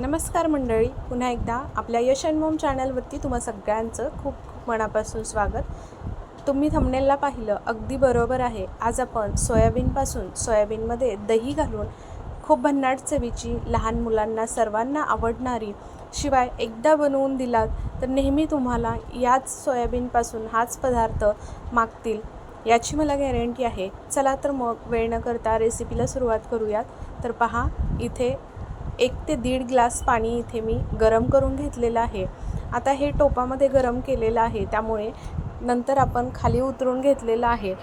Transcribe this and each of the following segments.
नमस्कार मंडळी. पुन्हा एकदा आपल्या यश अँड चॅनलवरती तुम्हा सगळ्यांचं खूप खूप मनापासून स्वागत. तुम्ही थंबनेलला पाहिलं अगदी बरोबर आहे. आज आपण सोयाबीनपासून सोयाबीनमध्ये दही घालून खूप भन्नाट चवीची लहान मुलांना सर्वांना आवडणारी शिवाय एकदा बनवून दिलात तर नेहमी तुम्हाला याच सोयाबीनपासून हाच पदार्थ मागतील याची मला गॅरंटी आहे. चला तर मग वेळ न करता रेसिपीला सुरुवात करूयात. तर पहा इथे एक ते दीड ग्लास पाणी इथे मी गरम करून घेतलेलं आहे. आता हे टोपामध्ये गरम केलेलं आहे त्यामुळे नंतर आपण खाली उतरून घेतलेलं आहे.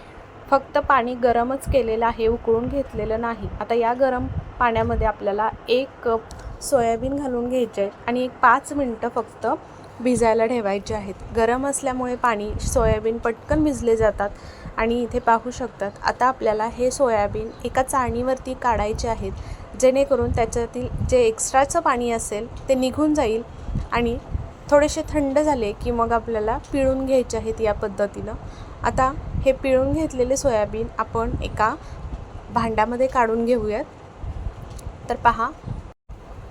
फक्त पाणी गरमच केलेलं आहे उकळून घेतलेलं नाही. आता या गरम पाण्यामध्ये आपल्याला एक कप सोयाबीन घालून घ्यायचे आहे आणि एक पाच मिनटं फक्त भिजायला ठेवायचे आहेत. गरम असल्यामुळे पाणी सोयाबीन पटकन भिजले जातात आणि इथे पाहू शकतात आता आपल्याला हे सोयाबीन एका चाळणीवरती काढायचे आहेत जेणेकरून त्याच्यातील जे एक्स्ट्राचं पाणी असेल ते निघून जाईल आणि थोडेसे थंड झाले की मग आपल्याला पिळून घ्यायचे आहेत या पद्धतीनं. आता हे पिळून घेतलेले सोयाबीन आपण एका भांड्यामध्ये काढून घेऊयात. तर पहा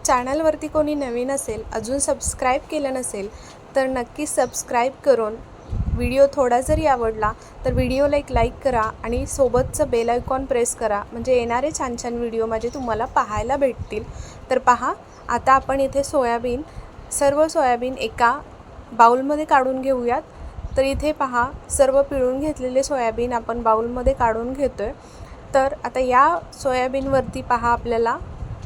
चॅनलवरती कोणी नवीन असेल अजून सबस्क्राईब केलं नसेल तर नक्की सबस्क्राईब करून व्हिडिओ थोडा जरी आवडला तर व्हिडिओला एक लाईक करा आणि सोबतचं बेल आयकॉन प्रेस करा. म्हणजे येणारे छान छान व्हिडिओ माझे तुम्हाला पाहायला भेटतील. तर पहा आता आपण इथे सोयाबीन सर्व सोयाबीन एका बाऊलमध्ये काढून घेऊयात. तर इथे पहा सर्व पिळून घेतलेले सोयाबीन आपण बाऊलमध्ये काढून घेतो आहे तर आता या सोयाबीनवरती पहा आपल्याला.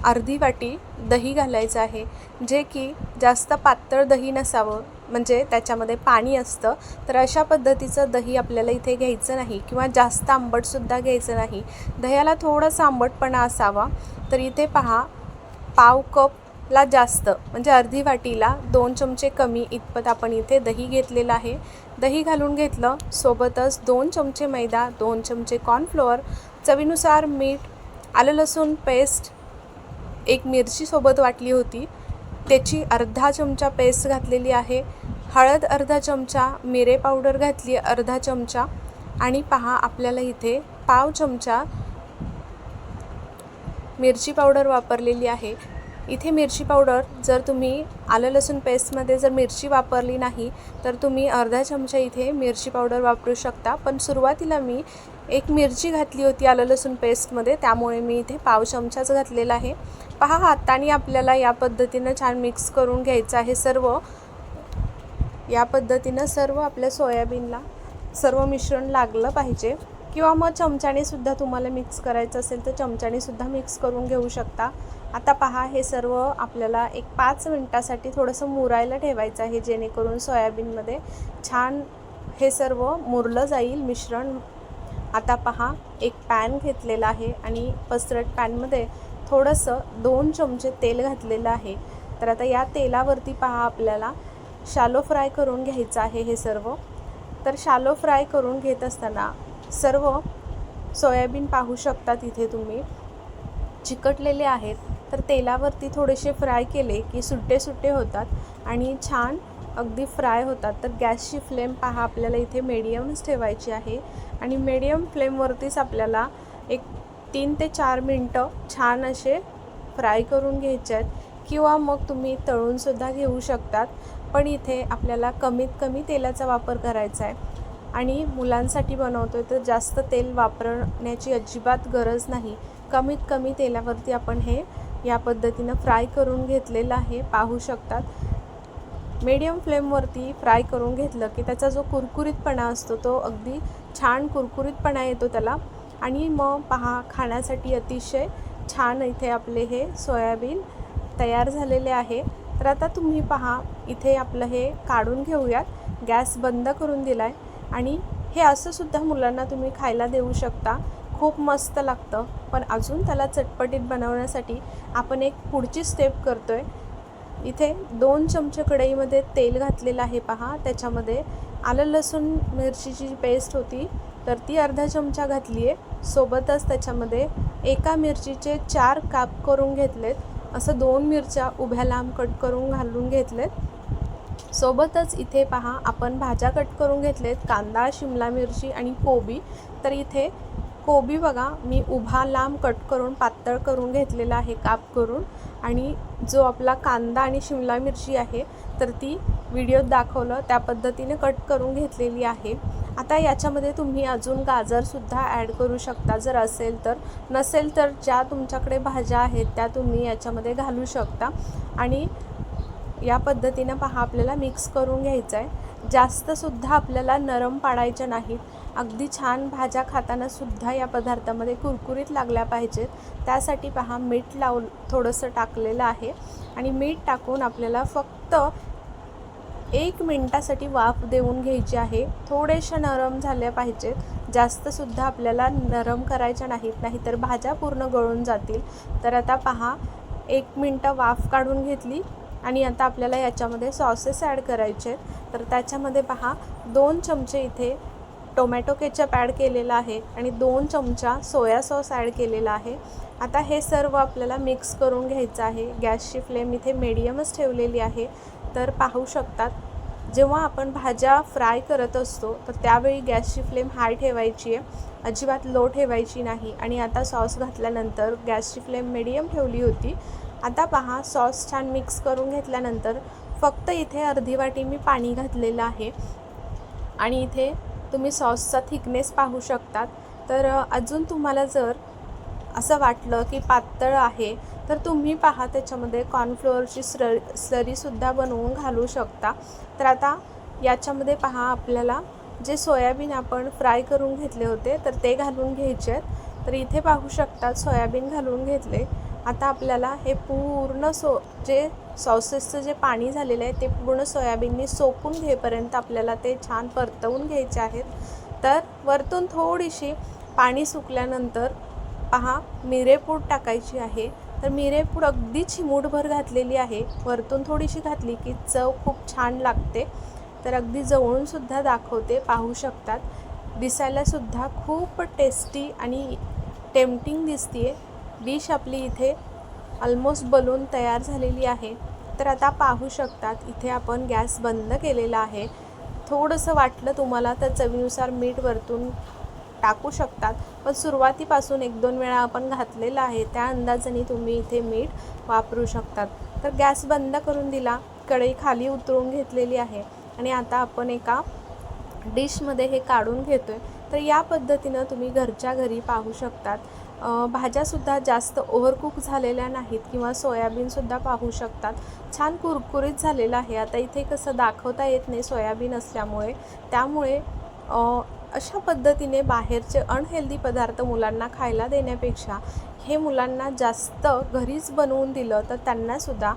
अर्धी वाटी दही घालायचं आहे जे की जास्त पातळ दही नसावं म्हणजे त्याच्यामध्ये पाणी असतं तर अशा पद्धतीचं दही आपल्याला इथे घ्यायचं नाही किंवा जास्त आंबटसुद्धा घ्यायचं नाही. दह्याला थोडासा आंबटपणा असावा तर इथे पहा पाव कपला जास्त म्हणजे अर्धी वाटीला दोन चमचे कमी इतपत आपण इथे दही घेतलेलं आहे. दही घालून घेतलं सोबतच दोन चमचे मैदा दोन चमचे कॉर्नफ्लोअर चवीनुसार मीठ आलं लसूण पेस्ट एक मिरचीसोबत वाटली होती. त्याची अर्धा चमचा पेस्ट घातलेली आहे. हळद अर्धा चमचा मिरे पावडर घातली अर्धा चमचा आणि पहा आपल्याला इथे पाव चमचा मिरची पावडर वापरलेली आहे. इथे मिरची पावडर जर तुम्ही आलं लसूण पेस्टमध्ये जर मिरची वापरली नाही तर तुम्ही अर्धा चमचा इथे मिरची पावडर वापरू शकता. पण सुरुवातीला मी एक मिरची घातली होती आलं लसूण पेस्टमध्ये त्यामुळे मी इथे पाव चमचाच घातलेला आहे. पहा हाताने आपल्याला या पद्धतीनं छान मिक्स करून घ्यायचं आहे सर्व. या पद्धतीनं सर्व आपल्या सोयाबीनला सर्व मिश्रण लागलं पाहिजे. किंवा मग चमच्याने सुद्धा तुम्हाला मिक्स करायचं असेल तर चमच्याने सुद्धा मिक्स करून घेऊ शकता. आता पहा हे सर्व आपल्याला एक पाच मिनटासाठी थोडंसं मुरायला ठेवायचं आहे जेणेकरून सोयाबीनमध्ये छान हे सर्व मुरलं जाईल मिश्रण. आता पहा एक पॅन घेतलेला आहे आणि पसरट पॅनमध्ये थोडंसं दोन चमचे तेल घातलेलं आहे. तर आता या तेलावरती पहा आपल्याला शालो फ्राय करून घ्यायचं आहे हे सर्व. तर शालो फ्राय करून घेत असताना सर्व सोयाबीन पाहू शकतात इथे तुम्ही. चिकटलेले आहेत तर तेलावरती थोडेसे फ्राय केले की सुट्टे सुट्टे होतात आणि छान अगदी फ्राय होतात. तर गॅसची फ्लेम पहा आपल्याला इथे मीडियमच ठेवायची आहे आणि मीडियम फ्लेमवरतीच आपल्याला एक तीन ते चार मिनटं छान असे फ्राय करून घ्यायचे आहेत किंवा मग तुम्ही तळूनसुद्धा घेऊ शकतात. पण इथे आपल्याला कमीत कमी तेलाचा वापर करायचा आहे. आणि मुलांसाठी बनवतो तर जास्त तेल वापरण्याची अजिबात गरज नाही. कमीत कमी तेलावरती आपण हे या पद्धतीनं फ्राय करून घेतलेलं आहे पाहू शकतात. मीडियम फ्लेमवरती फ्राय करून घेतलं की त्याचा जो कुरकुरीतपणा असतो तो अगदी छान कुरकुरीतपणा येतो त्याला. आणि मग पहा खाण्यासाठी अतिशय छान इथे आपले हे सोयाबीन तयार झालेले आहे. तर आता तुम्ही पहा इथे आपलं हे काढून घेऊयात. गॅस बंद करून दिला आहे आणि हे असं सुद्धा मुलांना तुम्ही खायला देऊ शकता. खूप मस्त लागतं. पण अजून त्याला चटपटीत बनवण्यासाठी आपण एक पुढची स्टेप करतो आहे इथे दोन चमचे कढईमध्ये तेल घातलेलं आहे पहा. त्याच्यामध्ये आलं लसूण मिरचीची जी पेस्ट होती. तर ती अर्धा चमचा घातली आहे. सोबतच त्याच्यामध्ये एका मिरचीचे चार काप करून घेतलेत. असं दोन मिरच्या उभ्या लांब कट करून घालून घेतलेत. सोबतच इथे पहा आपण भाज्या कट करून घेतलेत कांदा शिमला मिरची आणि कोबी. तर इथे कोबी बघा मी उभा लांब कट करून पातळ करून घेतलेला आहे काप करून. आणि जो आपला कांदा आणि शिमला मिरची आहे तर ती व्हिडिओत दाखवलं त्या पद्धतीने कट करून घेतलेली आहे. आता याच्यामध्ये तुम्ही अजून गाजरसुद्धा ॲड करू शकता जर असेल तर. नसेल तर ज्या तुमच्याकडे भाज्या आहेत त्या तुम्ही याच्यामध्ये घालू शकता. आणि या पद्धतीनं पहा आपल्याला मिक्स करून घ्यायचं आहे जास्तसुद्धा आपल्याला नरम पाडायच्या नाहीत. अगदी छान भाज्या खातानासुद्धा या पदार्थामध्ये कुरकुरीत लागल्या पाहिजेत. त्यासाठी पहा मीठ लावून थोडंसं टाकलेलं आहे. आणि मीठ टाकून आपल्याला फक्त एक मिनटासाठी वाफ देऊन घ्यायची आहे. थोडेशा नरम झाल्या पाहिजेत. जास्तसुद्धा आपल्याला नरम करायच्या नाहीत. नाहीतर भाज्या पूर्ण गळून जातील. तर आता पहा एक मिनटं वाफ काढून घेतली. आणि आता आपल्याला याच्यामध्ये सॉसेस ॲड करायचे आहेत. तर त्याच्यामध्ये पहा दोन चमचे इथे टोमॅटो केचप ॲड केलेला आहे आणि दोन चमचा सोया सॉस ॲड केलेला आहे. आता हे सर्व आपल्याला मिक्स करून घ्यायचं आहे. गॅसची फ्लेम इथे मीडियमच ठेवलेली आहे. तर पाहू शकतात जेव्हा आपण भाज्या फ्राय करत असतो तर त्यावेळी गॅसची फ्लेम हाय ठेवायची आहे. अजिबात लो ठेवायची नाही. आणि आता सॉस घातल्यानंतर गॅसची फ्लेम मिडियम ठेवली होती. आता पहा सॉस छान मिक्स करून घेतल्यानंतर फक्त इथे अर्धी वाटी मी पाणी घातलेलं आहे. आणि इथे तुम्ही सॉसचा थिकनेस पाहू शकतात. तर अजून तुम्हाला जर असं वाटलं की पातळ आहे तर तुम्ही पहा त्याच्यामध्ये कॉर्नफ्लोअरची स्र स्लरीसुद्धा बनवून घालू शकता. तर आता याच्यामध्ये पहा आपल्याला जे सोयाबीन आपण फ्राय करून घेतले होते तर ते घालून घ्यायचे आहेत. तर इथे पाहू शकतात सोयाबीन घालून घेतले. आता आपल्याला हे पूर्ण सो जे सॉसेसचं जे पाणी झालेलं आहे ते पूर्ण सोयाबीननी सोकून घेपर्यंत आपल्याला ते छान परतवून घ्यायचे आहेत. तर वरतून थोडीशी पाणी सुकल्यानंतर पहा मिरेपूड टाकायची आहे. तर मिरेपूड अगदी चिमूटभर घातलेली आहे. वरतून थोडीशी घातली की चव खूप छान लागते. तर अगदी जवळूनसुद्धा दाखवते पाहू शकतात. दिसायलासुद्धा खूप टेस्टी आणि टेम्पटिंग दिसते डिश आपली इथे ऑलमोस्ट बलून तयार झालेली आहे. तर आता पाहू शकतात इथे आपण गॅस बंद केलेला आहे. थोडंसं वाटलं तुम्हाला तर चवीनुसार मीठ वरतून टाकू शकतात. पण सुरुवातीपासून एक दोन वेळा आपण घातलेलं आहे त्या अंदाजाने तुम्ही इथे मीठ वापरू शकतात. तर गॅस बंद करून दिला कढई खाली उतरून घेतलेली आहे. आणि आता आपण एका डिशमध्ये हे काढून घेतो आहे तर या पद्धतीनं तुम्ही घरच्या घरी पाहू शकतात. भाज्यासुद्धा जास्त ओव्हरकुक झालेल्या नाहीत किंवा सोयाबीनसुद्धा पाहू शकतात. छान कुरकुरीत झालेलं आहे. आता इथे कसं दाखवता येत नाही सोयाबीन असल्यामुळे. त्यामुळे अशा पद्धतीने बाहेरचे अनहेल्दी पदार्थ मुलांना खायला देण्यापेक्षा हे मुलांना जास्त घरीच बनवून दिलं तर त्यांनासुद्धा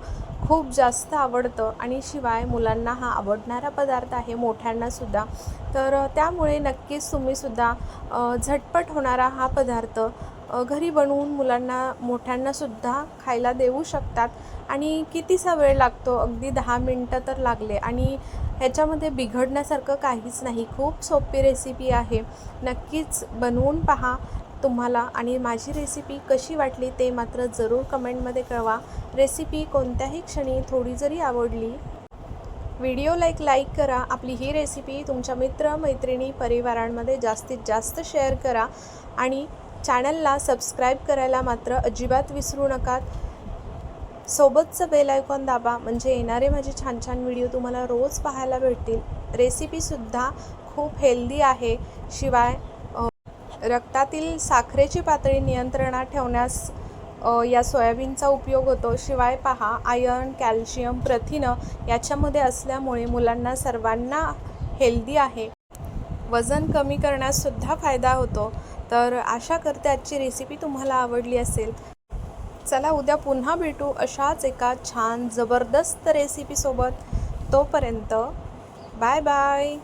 खूप जास्त आवडतं. आणि शिवाय मुलांना हा आवडणारा पदार्थ आहे मोठ्यांनासुद्धा. तर त्यामुळे नक्कीच तुम्हीसुद्धा झटपट होणारा हा पदार्थ घरी बनवून मुलांना मोठ्यांनासुद्धा खायला देऊ शकतात. आणि कितीसा वेळ लागतो? अगदी दहा मिनटं तर लागले. आणि ह्याच्यामध्ये बिघडण्यासारखं काहीच नाही. खूप सोपी रेसिपी आहे. नक्कीच बनवून पहा तुम्हाला. आणि माझी रेसिपी कशी वाटली ते मात्र जरूर कमेंटमध्ये कळवा. रेसिपी कोणत्याही क्षणी थोडी जरी आवडली व्हिडिओला एक लाईक करा. आपली ही रेसिपी तुमच्या मित्र मैत्रिणी परिवारांमध्ये जास्तीत जास्त शेअर करा. आणि चॅनलला सबस्क्राईब करायला मात्र अजिबात विसरू नका. सोबतचं बेल आयकॉन दाबा म्हणजे येणारे माझे छान छान व्हिडिओ तुम्हाला रोज पाहायला भेटतील. रेसिपीसुद्धा खूप हेल्दी आहे. शिवाय रक्तातील साखरेची पातळी नियंत्रणात ठेवण्यास या सोयाबीनचा उपयोग होतो. शिवाय पहा आयर्न कॅल्शियम प्रथिनं याच्यामध्ये असल्यामुळे मुलांना सर्वांना हेल्दी आहे. वजन कमी करण्याससुद्धा फायदा होतो. तर आशा करते आजची रेसिपी तुम्हाला आवडली असेल. चला उद्या पुन्हा भेटू अशाच एका छान जबरदस्त रेसिपीसोबत तोपर्यंत बाय बाय